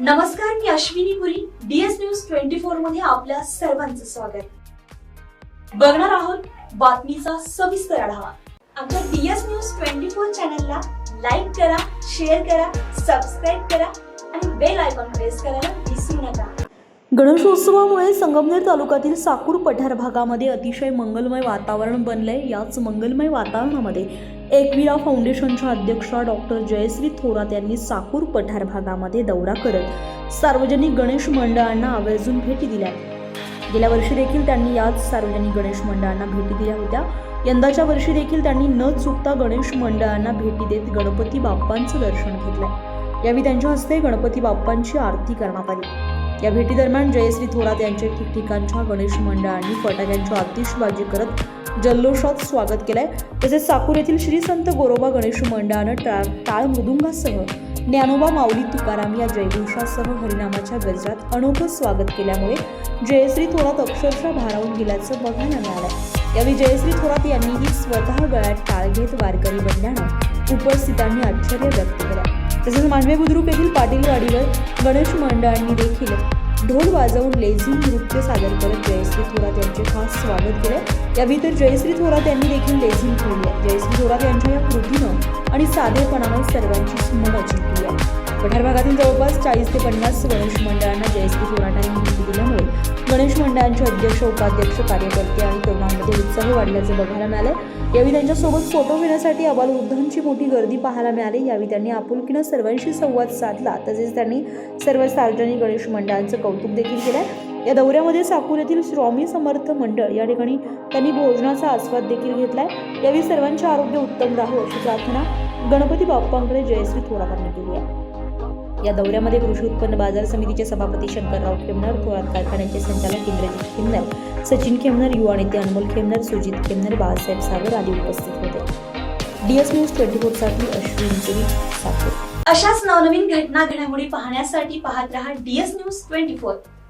नमस्कार मी Ashwini Puri. DS news twenty फोरमध्ये आपल्या सर्वांचं स्वागत. बघणार आहोत बातमीचा सविस्तर आढावा. आमच्या डीएस न्यूज ट्वेंटी फोर चॅनलला लाईक करा शेअर करा सबस्क्राईब करा आणि बेल आयकॉन प्रेस करायला विसरू नका. गणेशोत्सवामुळे संगमनेर तालुक्यातील साकूर पठार भागामध्ये अतिशय मंगलमय वातावरण बनलंय. याच मंगलमय वातावरणामध्ये एकविरा फाउंडेशनच्या अध्यक्षा डॉक्टर जयश्री थोरात यांनी साकूर पठार भागामध्ये दौरा करत सार्वजनिक गणेश मंडळांना आवर्जून भेटी दिल्या. गेल्या वर्षी देखील त्यांनी याच सार्वजनिक गणेश मंडळांना भेटी दिल्या होत्या. यंदाच्या वर्षी देखील त्यांनी न चुकता गणेश मंडळांना भेटी देत गणपती बाप्पांचं दर्शन घेतलं. यावेळी त्यांच्या हस्ते गणपती बाप्पांची आरती करण्यात आली. या भेटीदरम्यान जयश्री थोरात यांच्या ठिकठिकाणच्या गणेश मंडळांनी फटाक्यांची आतिषबाजी करत जल्लोषात स्वागत केलंय. तसेच साकूर येथील श्री संत गोरोबा गणेश मंडळानं टाळ टाळ मृदुंगासह ज्ञानोबा माऊली तुकाराम या जयघोषासह हरिनामाच्या गजरात अनोखं स्वागत केल्यामुळे जयश्री थोरात अक्षरशः भारावून गेल्याचं बघायला मिळालं यावेळी जयश्री थोरात यांनीही स्वतः गळ्यात टाळ घेत वारकरी बनल्यानं उपस्थितांनी आश्चर्य व्यक्त केलं. तसेच मांडवे बुद्रुक येथील पाटीलवाडीवर गणेश मंडळांनी देखील ढोल वाजवून लेझिम नृत्य सादर करत जयश्री स्वागत केले यावेळी तर जयश्री थोरात यांनी देखील लेझिम ठेवली आहे जयश्री थोरात यांच्या या कृतीनं आणि साधेपणानं सर्वांची मनं जिंकली आहे पठार भागातील जवळपास चाळीस ते पन्नास गणेश मंडळांना जयश्री थोराटांनी माहिती दिल्यामुळे गणेश मंडळांचे अध्यक्ष उपाध्यक्ष कार्यकर्ते आणि तरुणांमध्ये उत्साह वाढल्याचं बघायला मिळालं यावेळी त्यांच्यासोबत फोटो घेण्यासाठी अबालवृद्धांची मोठी गर्दी पाहायला मिळाली. यावेळी त्यांनी आपुलकीनं सर्वांशी संवाद साधला. तसेच त्यांनी सर्व सार्वजनिक गणेश मंडळांचं कौतुक देखील केलं या दौऱ्यामध्ये साकूर येथील स्वामी समर्थ मंडळ या ठिकाणी त्यांनी भोजनाचा आस्वाद देखील घेतलाय. यावेळी सर्वांचे आरोग्य उत्तम राहो अशी प्रार्थना गणपती बाप्पांकडे जयश्री थोरातांनी केली आहे. या दौऱ्यामध्ये कृषी उत्पन्न बाजार समितीचे सभापती शंकरराव खेमनर थोरात कारखान्याचे संचालक इंद्रजित खेमनर सचिन खेमनर युवा नेते अनमोल खेमनर सुजित खेमनर बाळासाहेब सागर आदी उपस्थित होते. डीएस न्यूज ट्वेंटी फोरसाठी अश्विन अशाच नवनवीन घटना घडामोडी पाहण्यासाठी पाहत रहा डीएस न्यूज ट्वेंटी फोर.